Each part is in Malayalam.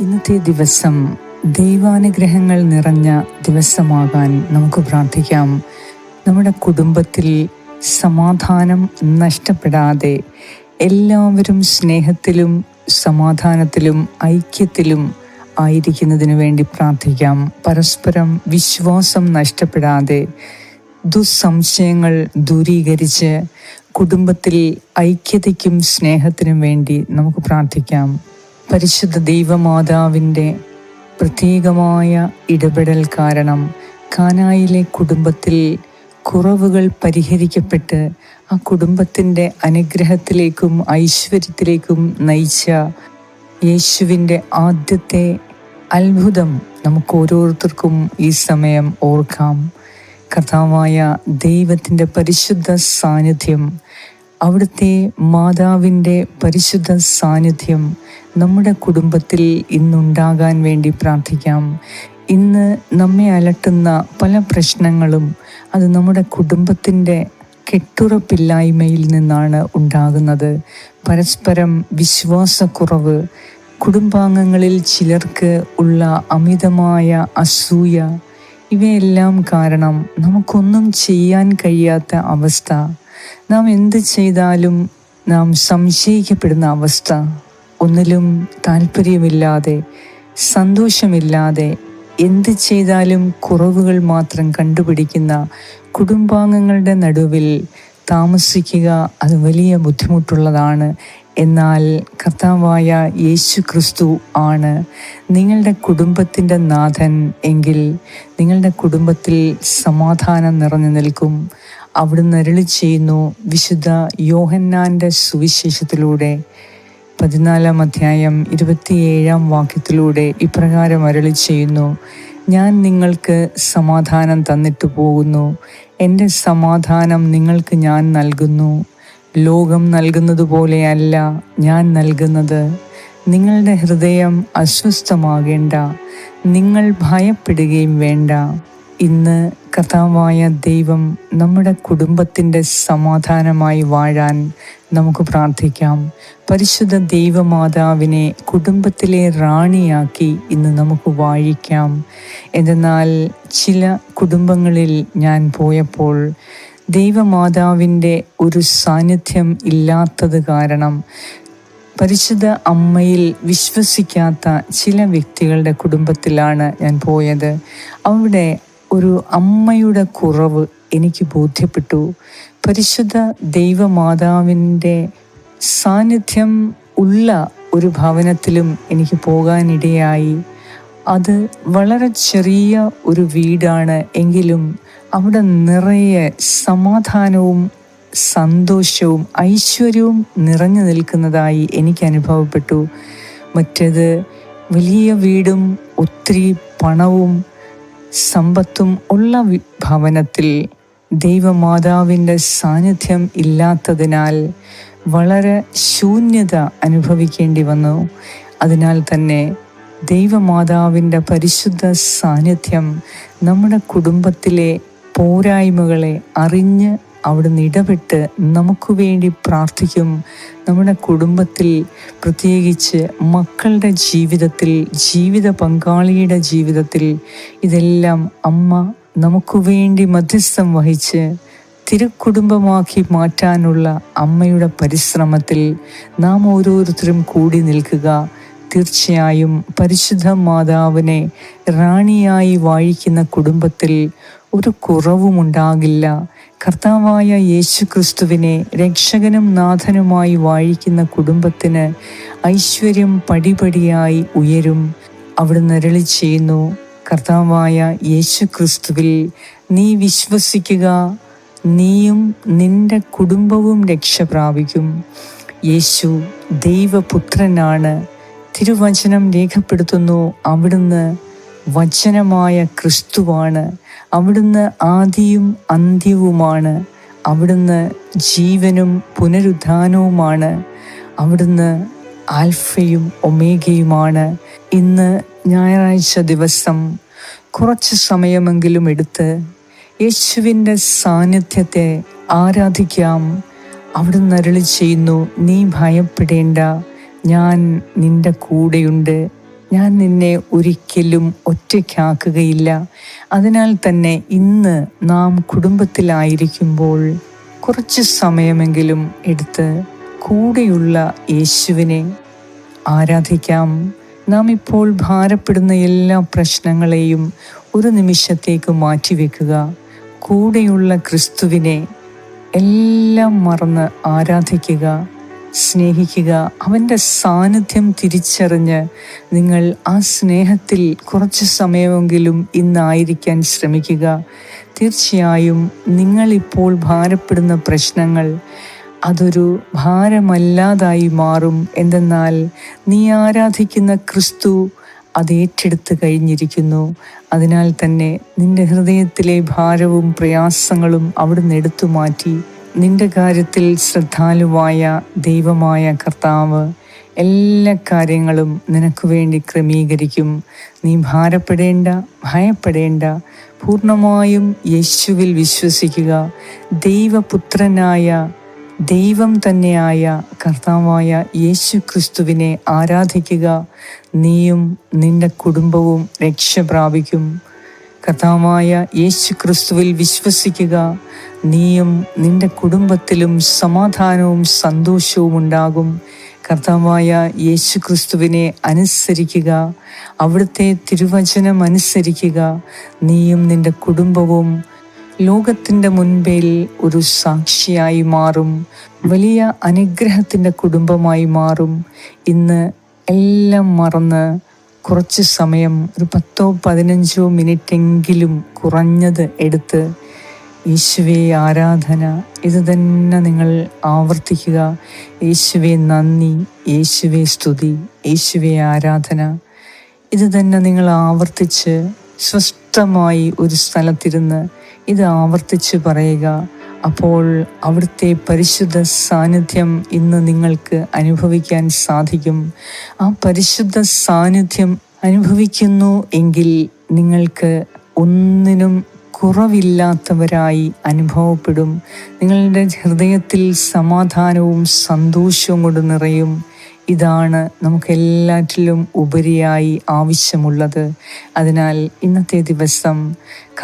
ഇന്നത്തെ ദിവസം ദൈവാനുഗ്രഹങ്ങൾ നിറഞ്ഞ ദിവസമാകാൻ നമുക്ക് പ്രാർത്ഥിക്കാം. നമ്മുടെ കുടുംബത്തിൽ സമാധാനം നഷ്ടപ്പെടാതെ എല്ലാവരും സ്നേഹത്തിലും സമാധാനത്തിലും ഐക്യത്തിലും ആയിരിക്കുന്നതിന് വേണ്ടി പ്രാർത്ഥിക്കാം. പരസ്പരം വിശ്വാസം നഷ്ടപ്പെടാതെ ദുസ്സംശയങ്ങൾ ദൂരീകരിച്ച് കുടുംബത്തിൽ ഐക്യതയ്ക്കും സ്നേഹത്തിനും വേണ്ടി നമുക്ക് പ്രാർത്ഥിക്കാം. പരിശുദ്ധ ദൈവമാതാവിന്റെ പ്രത്യേകമായ ഇടപെടൽ കാരണം കാനായിലെ കുടുംബത്തിൽ കുറവുകൾ പരിഹരിക്കപ്പെട്ട് ആ കുടുംബത്തിന്റെ അനുഗ്രഹത്തിലേക്കും ഐശ്വര്യത്തിലേക്കും നയിച്ച യേശുവിന്റെ ആദ്യത്തെ അത്ഭുതം നമുക്ക് ഓരോരുത്തർക്കും ഈ സമയം ഓർക്കാം. കഥാവായ ദൈവത്തിന്റെ പരിശുദ്ധ സാന്നിധ്യം അവിടുത്തെ മാതാവിന്റെ പരിശുദ്ധ സാന്നിധ്യം നമ്മുടെ കുടുംബത്തിൽ ഇന്നുണ്ടാകാൻ വേണ്ടി പ്രാർത്ഥിക്കാം. ഇന്ന് നമ്മെ അലട്ടുന്ന പല പ്രശ്നങ്ങളും അത് നമ്മുടെ കുടുംബത്തിന്റെ കെട്ടുറപ്പില്ലായ്മയിൽ നിന്നാണ് ഉണ്ടാകുന്നത്. പരസ്പരം വിശ്വാസക്കുറവ് കുടുംബാംഗങ്ങളിൽ ചിലർക്ക് ഉള്ള അമിതമായ അസൂയ ഇവയെല്ലാം കാരണം നമുക്കൊന്നും ചെയ്യാൻ കഴിയാത്ത അവസ്ഥ. നാം എന്ത് ചെയ്താലും നാം സംശയിക്കപ്പെടുന്ന അവസ്ഥ. ഒന്നിലും താല്പര്യമില്ലാതെ സന്തോഷമില്ലാതെ എന്ത് ചെയ്താലും കുറവുകൾ മാത്രം കണ്ടുപിടിക്കുന്ന കുടുംബാംഗങ്ങളുടെ നടുവിൽ താമസിക്കുക അത് വലിയ ബുദ്ധിമുട്ടുള്ളതാണ്. എന്നാൽ കർത്താവായ യേശു ക്രിസ്തു ആണ് നിങ്ങളുടെ കുടുംബത്തിന്റെ നാഥൻ എങ്കിൽ നിങ്ങളുടെ കുടുംബത്തിൽ സമാധാനം നിറഞ്ഞു നിൽക്കും. അവിടുന്ന് അരളി ചെയ്യുന്നു വിശുദ്ധ യോഹന്നാന്റെ സുവിശേഷത്തിലൂടെ. പതിനാലാം അധ്യായം ഇരുപത്തിയേഴാം വാക്യത്തിലൂടെ ഇപ്രകാരം അരളി ചെയ്യുന്നു ഞാൻ നിങ്ങൾക്ക് സമാധാനം തന്നിട്ട് പോകുന്നു. എന്റെ സമാധാനം നിങ്ങൾക്ക് ഞാൻ നൽകുന്നു. ലോകം നൽകുന്നത് പോലെയല്ല ഞാൻ നൽകുന്നത്. നിങ്ങളുടെ ഹൃദയം അസ്വസ്ഥമാകേണ്ട. നിങ്ങൾ ഭയപ്പെടുകയും വേണ്ട. ഇന്ന് കർത്താവായ ദൈവം നമ്മുടെ കുടുംബത്തിന്റെ സമാധാനമായി വാഴാൻ നമുക്ക് പ്രാർത്ഥിക്കാം. പരിശുദ്ധ ദൈവമാതാവിനെ കുടുംബത്തിലെ റാണിയാക്കി ഇന്ന് നമുക്ക് വാഴിക്കാം. എന്നാൽ ചില കുടുംബങ്ങളിൽ ഞാൻ പോയപ്പോൾ ദൈവമാതാവിന്റെ ഒരു സാന്നിധ്യം ഇല്ലാത്തത് കാരണം പരിശുദ്ധ അമ്മയിൽ വിശ്വസിക്കാത്ത ചില വ്യക്തികളുടെ കുടുംബത്തിലാണ് ഞാൻ പോയത്. അവിടെ ഒരു അമ്മയുടെ കുറവ് എനിക്ക് ബോധ്യപ്പെട്ടു. പരിശുദ്ധ ദൈവമാതാവിന്റെ സാന്നിധ്യം ഉള്ള ഒരു ഭവനത്തിലും എനിക്ക് പോകാനിടയായി. അത് വളരെ ചെറിയ ഒരു വീടാണ് എങ്കിലും അവിടെ നിറയെ സമാധാനവും സന്തോഷവും ഐശ്വര്യവും നിറഞ്ഞു നിൽക്കുന്നതായി എനിക്ക് അനുഭവപ്പെട്ടു. മറ്റേത് വലിയ വീടും ഒത്തിരി പണവും സമ്പത്തും ഉള്ള ഭവനത്തിൽ ദൈവമാതാവിന്റെ സാന്നിധ്യം ഇല്ലാത്തതിനാൽ വളരെ ശൂന്യത അനുഭവിക്കേണ്ടി വന്നു. അതിനാൽ തന്നെ ദൈവമാതാവിന്റെ പരിശുദ്ധ സാന്നിധ്യം നമ്മുടെ കുടുംബത്തിലെ പോരായ്മകളെ അറിഞ്ഞ് അവിടുന്ന് ഇടപെട്ട് നമുക്ക് വേണ്ടി പ്രാർത്ഥിക്കും. നമ്മുടെ കുടുംബത്തിൽ പ്രത്യേകിച്ച് മക്കളുടെ ജീവിതത്തിൽ ജീവിത പങ്കാളിയുടെ ജീവിതത്തിൽ ഇതെല്ലാം അമ്മ നമുക്ക് വേണ്ടി മധ്യസ്ഥം വഹിച്ച് തിരുക്കുടുംബമാക്കി മാറ്റാനുള്ള അമ്മയുടെ പരിശ്രമത്തിൽ നാം ഓരോരുത്തരും കൂടി നിൽക്കുക. തീർച്ചയായും പരിശുദ്ധ മാതാവിനെ റാണിയായി വാഴിക്കുന്ന കുടുംബത്തിൽ ഒരു കുറവും ഉണ്ടാകില്ല കർത്താവായ യേശു ക്രിസ്തുവിനെ രക്ഷകനും നാഥനുമായി വാഴിക്കുന്ന കുടുംബത്തിന് ഐശ്വര്യം പടിപടിയായി ഉയരും. അവിടുന്ന് അരളി ചെയ്യുന്നു കർത്താവായ യേശു ക്രിസ്തുവിൽ നീ വിശ്വസിക്കുക. നീയും നിന്റെ കുടുംബവും രക്ഷ പ്രാപിക്കും. യേശു ദൈവപുത്രനാണ്. തിരുവചനം രേഖപ്പെടുത്തുന്നു അവിടുന്ന് വചനമായ ക്രിസ്തുവാണ്. അവിടുന്ന് ആദിയും അന്ത്യവുമാണ്. അവിടുന്ന് ജീവനും പുനരുദ്ധാനവുമാണ്. അവിടുന്ന് ആൽഫയും ഒമേഗയുമാണ്. ഇന്ന് ഞായറാഴ്ച ദിവസം കുറച്ച് സമയമെങ്കിലും എടുത്ത് യേശുവിന്റെ സാന്നിധ്യത്തെ ആരാധിക്കാം. അവിടുന്ന് അരളി ചെയ്യുന്നു നീ ഭയപ്പെടേണ്ട. ഞാൻ നിന്റെ കൂടെയുണ്ട്. ഞാൻ നിന്നെ ഒരിക്കലും ഒറ്റയ്ക്കാക്കുകയില്ല. അതിനാൽ തന്നെ ഇന്ന് നാം കുടുംബത്തിലായിരിക്കുമ്പോൾ കുറച്ച് സമയമെങ്കിലും എടുത്ത് കൂടെയുള്ള യേശുവിനെ ആരാധിക്കാം. നാം ഇപ്പോൾ ഭാരപ്പെടുന്ന എല്ലാ പ്രശ്നങ്ങളെയും ഒരു നിമിഷത്തേക്ക് മാറ്റിവെക്കുക. കൂടെയുള്ള ക്രിസ്തുവിനെ എല്ലാം മറന്ന് ആരാധിക്കുക. സ്നേഹിക്കുക. അവന്റെ സാന്നിധ്യം തിരിച്ചറിഞ്ഞ് നിങ്ങൾ ആ സ്നേഹത്തിൽ കുറച്ച് സമയമെങ്കിലും ഇന്നായിരിക്കാൻ ശ്രമിക്കുക. തീർച്ചയായും നിങ്ങളിപ്പോൾ ഭാരപ്പെടുന്ന പ്രശ്നങ്ങൾ അതൊരു ഭാരമല്ലാതായി മാറും. എന്തെന്നാൽ നീ ആരാധിക്കുന്ന ക്രിസ്തു അത് ഏറ്റെടുത്ത് കഴിഞ്ഞിരിക്കുന്നു. അതിനാൽ തന്നെ നിന്റെ ഹൃദയത്തിലെ ഭാരവും പ്രയാസങ്ങളും അവിടുന്ന് എടുത്തു മാറ്റി. നിന്റെ കാര്യത്തിൽ ശ്രദ്ധാലുവായ ദൈവമായ കർത്താവ് എല്ലാ കാര്യങ്ങളും നിനക്ക് വേണ്ടി ക്രമീകരിക്കും. നീ ഭാരപ്പെടേണ്ട ഭയപ്പെടേണ്ട. പൂർണമായും യേശുവിൽ വിശ്വസിക്കുക. ദൈവപുത്രനായ ദൈവം തന്നെയായ കർത്താവായ യേശു ക്രിസ്തുവിനെ ആരാധിക്കുക. നീയും നിന്റെ കുടുംബവും രക്ഷ പ്രാപിക്കും കർത്താവായ യേശു ക്രിസ്തുവിൽ വിശ്വസിക്കുക. നീയും നിന്റെ കുടുംബത്തിലും സമാധാനവും സന്തോഷവും ഉണ്ടാകും. കർത്താവായ യേശു ക്രിസ്തുവിനെ അനുസരിക്കുക. അവിടുത്തെ തിരുവചനം അനുസരിക്കുക. നീയും നിന്റെ കുടുംബവും ലോകത്തിന്റെ മുൻപിൽ ഒരു സാക്ഷിയായി മാറും. വലിയ അനുഗ്രഹത്തിന്റെ കുടുംബമായി മാറും. ഇന്ന് എല്ലാം മറന്ന് കുറച്ച് സമയം ഒരു പത്തോ പതിനഞ്ചോ മിനിറ്റെങ്കിലും കുറഞ്ഞത് എടുത്ത് യേശുവെ ആരാധന ഇത് തന്നെ നിങ്ങൾ ആവർത്തിക്കുക. യേശുവെ നന്ദി യേശുവെ സ്തുതി യേശുവെ ആരാധന. ഇത് തന്നെ നിങ്ങൾ ആവർത്തിച്ച് സ്വസ്ഥമായി ഒരു സ്ഥലത്തിരുന്ന് ഇത് ആവർത്തിച്ച് പറയുക. അപ്പോൾ അവിടുത്തെ പരിശുദ്ധ സാന്നിധ്യം ഇന്ന് നിങ്ങൾക്ക് അനുഭവിക്കാൻ സാധിക്കും. ആ പരിശുദ്ധ സാന്നിധ്യം അനുഭവിക്കുന്നു എങ്കിൽ നിങ്ങൾക്ക് ഒന്നിനും കുറവില്ലാത്തവരായി അനുഭവപ്പെടും. നിങ്ങളുടെ ഹൃദയത്തിൽ സമാധാനവും സന്തോഷവും കൊണ്ട് നിറയും. ഇതാണ് നമുക്ക് എല്ലാറ്റിലും ഉപരിയായി ആവശ്യമുള്ളത്. അതിനാൽ ഇന്നത്തെ ദിവസം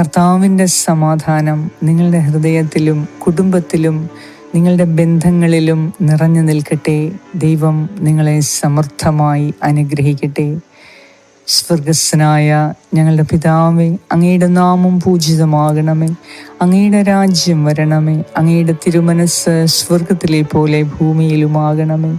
കർത്താവിന്റെ സമാധാനം നിങ്ങളുടെ ഹൃദയത്തിലും കുടുംബത്തിലും നിങ്ങളുടെ ബന്ധങ്ങളിലും നിറഞ്ഞു നിൽക്കട്ടെ. ദൈവം നിങ്ങളെ സമർത്ഥമായി അനുഗ്രഹിക്കട്ടെ. സ്വർഗസ്സനായ ഞങ്ങളുടെ പിതാവേ അങ്ങയുടെ നാമം പൂജിതമാകണമേ. അങ്ങയുടെ രാജ്യം വരണമേ. അങ്ങയുടെ തിരുമനസ് സ്വർഗത്തിലെ പോലെ ഭൂമിയിലുമാകണമേ.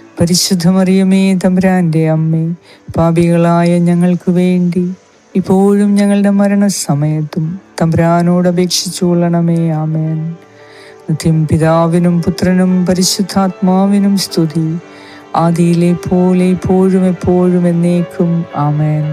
പരിശുദ്ധ മറിയമേ തമ്പുരാന്റെ അമ്മേ പാപികളായ ഞങ്ങൾക്ക് വേണ്ടി ഇപ്പോഴും ഞങ്ങളുടെ മരണസമയത്തും തമ്പുരാനോട് അപേക്ഷിച്ചു കൊള്ളണമേ ആമേൻ. നിത്യം പിതാവിനും പുത്രനും പരിശുദ്ധാത്മാവിനും സ്തുതി. ആദിയിലെ പോലെ ഇപ്പോഴും എപ്പോഴും എന്നേക്കും ആമേൻ.